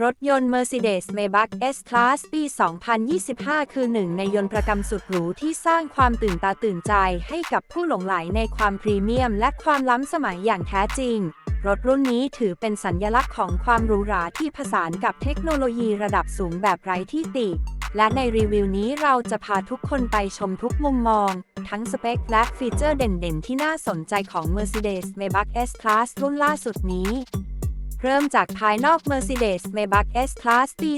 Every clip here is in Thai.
รถยนต์ Mercedes-Maybach S-Class ปี 2025 คือหนึ่งในยนต์ประกำสุดหรูที่สร้างความตื่นตาตื่นใจให้กับผู้หลงไหลในความพรีเมียม และความล้ำสมัยอย่างแท้จริง รถรุ่นนี้ถือเป็นสัญลักษณ์ของความหรูหราที่ผสานกับเทคโนโลยีระดับสูงแบบไร้ที่ติ และในรีวิวนี้เราจะพาทุกคนไปชมทุกมุมมอง ทั้งสเปคและฟีเจอร์เด่นๆ ที่น่าสนใจของ Mercedes-Maybach S-Class รุ่นล่าสุดนี้ เริ่มจากภายนอก Mercedes-Maybach S-Class ปี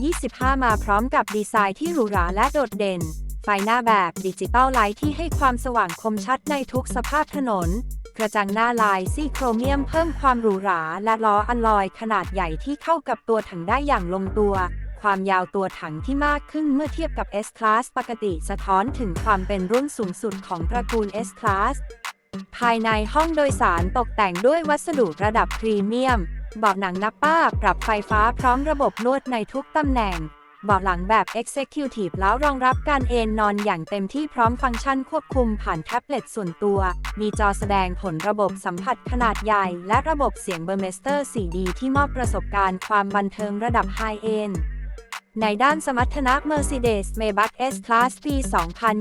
2025 มาพร้อมกับดีไซน์ที่หรูหราและโดดเด่น ไฟหน้าแบบดิจิตอลไลท์ที่ให้ความสว่างคมชัดในทุกสภาพถนน กระจังหน้าลายซี่โครเมียมเพิ่มความหรูหรา และล้ออัลลอยขนาดใหญ่ที่เข้ากับตัวถังได้อย่างลงตัว ความยาวตัวถังที่มากขึ้นเมื่อเทียบกับ S-Class ปกติสะท้อนถึงความเป็นรุ่นสูงสุดของตระกูล S-Class ภายในห้องโดยสารตกแต่งด้วยวัสดุระดับพรีเมียม เบาะหนังนับป้า ปรับไฟฟ้าพร้อมระบบนวดในทุกตำแหน่ง เบาะหลังแบบ Executive แล้วรองรับการเอนนอนอย่างเต็มที่พร้อมฟังก์ชันควบคุมผ่านแท็บเล็ตส่วนตัว มีจอแสดงผลระบบสัมผัสขนาดใหญ่ และระบบเสียงเบอร์เมสเตอร์ 4D ที่มอบประสบการณ์ความบันเทิงระดับไฮเอน ในด้านสมรรถนะ Mercedes-Maybach S-Class ปี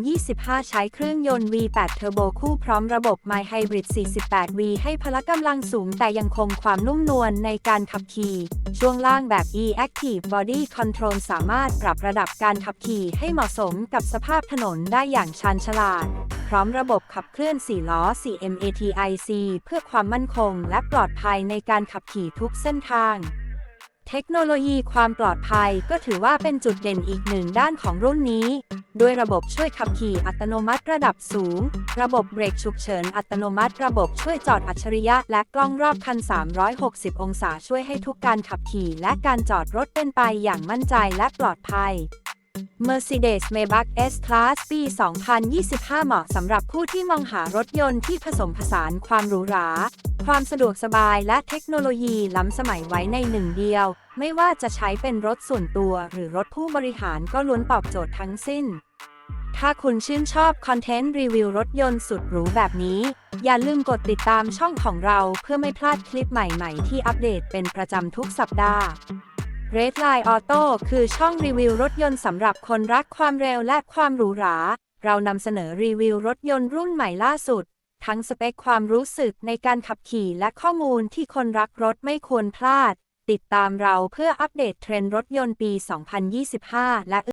2025 ใช้เครื่องยนต์ V8 Turbo คู่พร้อมระบบ My Hybrid 48V ให้พละกำลังสูงแต่ยังคงความนุ่มนวลในการขับขี่ ช่วงล่างแบบ E-Active Body Control สามารถปรับระดับการขับขี่ให้เหมาะสมกับสภาพถนนได้อย่างชาญฉลาด พร้อมระบบขับเคลื่อน4ล้อ CMATIC เพื่อความมั่นคงและปลอดภัยในการขับขี่ทุกเส้นทาง เทคโนโลยีความปลอดภัยก็ถือว่าเป็นจุดเด่นอีกหนึ่งด้านของรุ่นนี้ ด้วยระบบช่วยขับขี่อัตโนมัติระดับสูง ระบบเบรกฉุกเฉินอัตโนมัติ ระบบช่วยจอดอัจฉริยะ และกล้องรอบคัน 360 องศาช่วยให้ทุกการขับขี่และการจอดรถเป็นไปอย่างมั่นใจและปลอดภัย Mercedes-Maybach S-Class ปี 2025 เหมาะสำหรับผู้ที่มองหารถยนต์ที่ผสมผสานความหรูหรา ความสะดวกสบายและเทคโนโลยีล้ำสมัยไว้ในหนึ่งเดียว ไม่ว่าจะใช้เป็นรถส่วนตัวหรือรถผู้บริหารก็ล้วนตอบโจทย์ทั้งสิ้น ถ้าคุณชื่นชอบคอนเทนต์รีวิวรถยนต์สุดหรูแบบนี้ อย่าลืมกดติดตามช่องของเราเพื่อไม่พลาดคลิปใหม่ๆ ที่อัปเดตเป็นประจำทุกสัปดาห์ Redline Auto คือช่องรีวิวรถยนต์สำหรับคนรักความเร็วและความหรูหรา เรานำเสนอรีวิวรถยนต์รุ่นใหม่ล่าสุด ทั้งสเปคความรู้สึกในการขับขี่และข้อมูลที่คนรักรถไม่ควรพลาด ติดตามเราเพื่ออัปเดตเทรนด์รถยนต์ปี 2025 และ